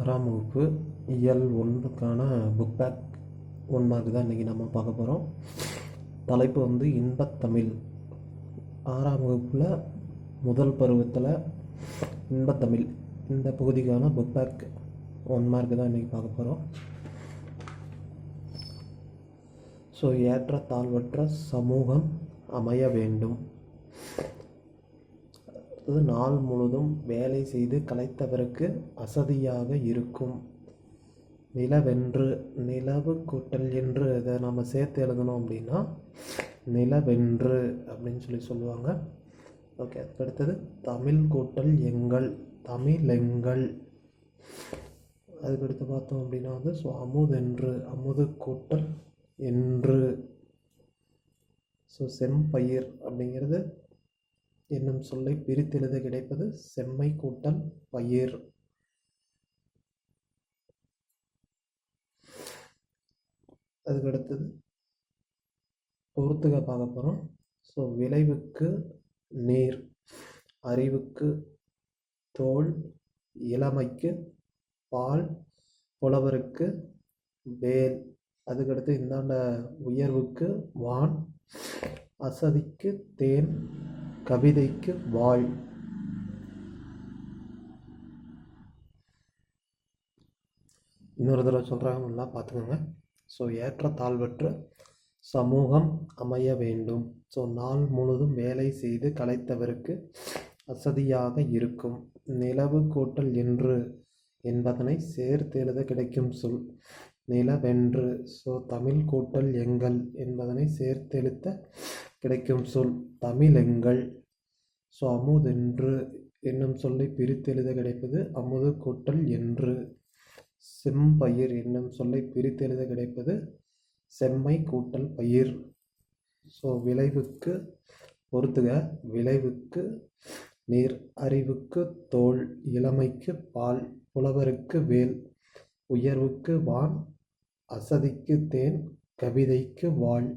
ஆறாம் வகுப்பு இயல் ஒன்றுக்கான புக் பேக் ஒன் மார்க் தான் இன்றைக்கி நம்ம பார்க்க போகிறோம் தலைப்பு வந்து இன்பத்தமிழ் ஆறாம் வகுப்பில் முதல் பருவத்தில் இன்பத்தமிழ் இந்த பகுதிக்கான புக் பேக் ஒன் மார்க் தான் இன்றைக்கி பார்க்க போகிறோம் ஸோ ஏற்ற தாழ்வற்ற சமூகம் அமைய வேண்டும். அடுத்தது நாள் முழுதும் வேலை செய்து களைத்தவருக்கு அசதியாக இருக்கும். நிலவென்று நிலவு கூட்டல் என்று இதை நம்ம சேர்த்து எழுதணும் அப்படின்னா நிலவென்று அப்படின்னு சொல்லி சொல்லுவாங்க. ஓகே அதுக்கு அடுத்தது தமிழ் கூட்டல் எங்கள் தமிழெங்கள். அதுக்கடுத்து பார்த்தோம் அப்படின்னா வந்து ஸோ அமுதென்று அமுது கூட்டல் என்று. ஸோ செம்பயிர் அப்படிங்கிறது என்னும் சொல்லை பிரித்தெழுத கிடைப்பது செம்மை கூட்டல் பயிர். அதுக்கு அடுத்தது பொறுத்துக பார்க்க போகிறோம் ஸோ விளைவுக்கு நீர் அறிவுக்கு தோல் இளமைக்கு பால் புலவருக்கு வேல். அதுக்கடுத்து இந்தாண்ட உயர்வுக்கு வான் அசதிக்கு தேன் கவிதைக்கு வாழ். இன்னொரு தடவை சொல்கிறாங்க நல்லா பார்த்துக்கோங்க. ஸோ ஏற்ற தாழ்வற்ற சமூகம் அமைய வேண்டும். ஸோ நாள் முழுதும் வேலை செய்து கலைத்தவருக்கு அசதியாக இருக்கும். நிலவு கூட்டல் என்று என்பதனை சேர்த்து எழுத கிடைக்கும் சொல். நிலவென்று. ஸோ தமிழ் கூட்டல் எங்கள் என்பதனை சேர்த்தெழுத்த கிடைக்கும் சொல் தமிழெங்கள். ஸோ அமுதென்று என்னும் சொல்லை பிரித்தெழுத கிடைப்பது அமுது கூட்டல் என்று. செம்பயிர் என்னும் சொல்லை பிரித்தெழுத கிடைப்பது செம்மை கூட்டல் பயிர். ஸோ விளைவுக்கு பொறுத்துக. விளைவுக்கு நீர் அறிவுக்கு தோல் இளமைக்கு பால் புலவருக்கு வேல் உயர்வுக்கு வான் அசதிக்கு தேன் கவிதைக்கு வாழ்